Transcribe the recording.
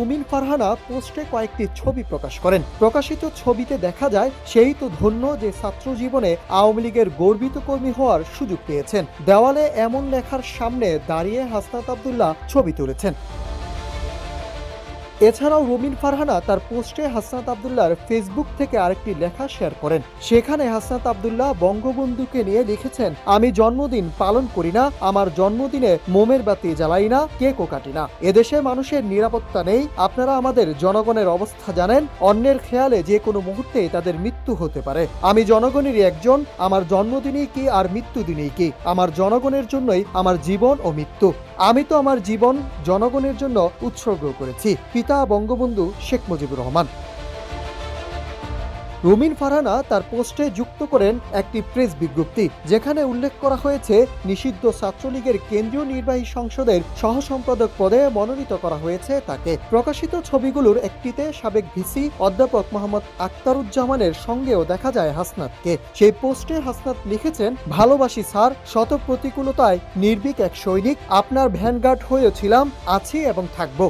মুমিন ফারহানা পোস্টে কয়েকটি ছবি প্রকাশ করেন। প্রকাশিত ছবিতে দেখা যায়, সেই তো ধন্য যে ছাত্র জীবনে আওয়ামী লীগের গর্বিত কর্মী হওয়ার সুযোগ পেয়েছেন। দেওয়ালে এমন লেখার সামনে দাঁড়িয়ে হাসনাত আবদুল্লাহ ছবি তুলেছেন। এছাড়াও রুমিন ফারহানা তার পোস্টে হাসনাত আবদুল্লাহর ফেসবুক থেকে আরেকটি লেখা শেয়ার করেন। সেখানে হাসনাত আবদুল্লাহ বঙ্গবন্ধুকে নিয়ে লিখেছেন, আমি জন্মদিন পালন করি না, আমার জন্মদিনে মোমের বাতি জ্বালাই না, কেকও কাটি না। এদেশে মানুষের নিরাপত্তা নেই, আপনারা আমাদের জনগণের অবস্থা জানেন, অন্যের খেয়ালে যে কোনো মুহূর্তেই তাদের মৃত্যু হতে পারে। আমি জনগণেরই একজন, আমার জন্মদিনেই কি আর মৃত্যুদিনেই কি? আমার জনগণের জন্যই আমার জীবন ও মৃত্যু। আমি তো আমার জীবন জনগণের জন্য উৎসর্গ করেছি। পিতা বঙ্গবন্ধু শেখ মুজিবুর রহমান। রুমিন ফারহানা তার পোস্টে যুক্ত করেন একটি প্রেস বিজ্ঞপ্তি, যেখানে উল্লেখ করা হয়েছে, নিষিদ্ধ ছাত্রলীগের কেন্দ্রীয় নির্বাহী সংসদের সহসম্পাদক পদে মনোনীত করা হয়েছে তাকে। প্রকাশিত ছবিগুলোর একটিতে সাবেক ভিসি অধ্যাপক মোহাম্মদ আক্তারুজ্জামানের সঙ্গেও দেখা যায় হাসনাতকে। সেই পোস্টে হাসনাত লিখেছেন, ভালোবাসি স্যার শত প্রতিকূলতায় নির্ভীক এক সৈনিক, আপনার ভ্যানগার্ড হয়েছিলাম আছি এবং থাকব।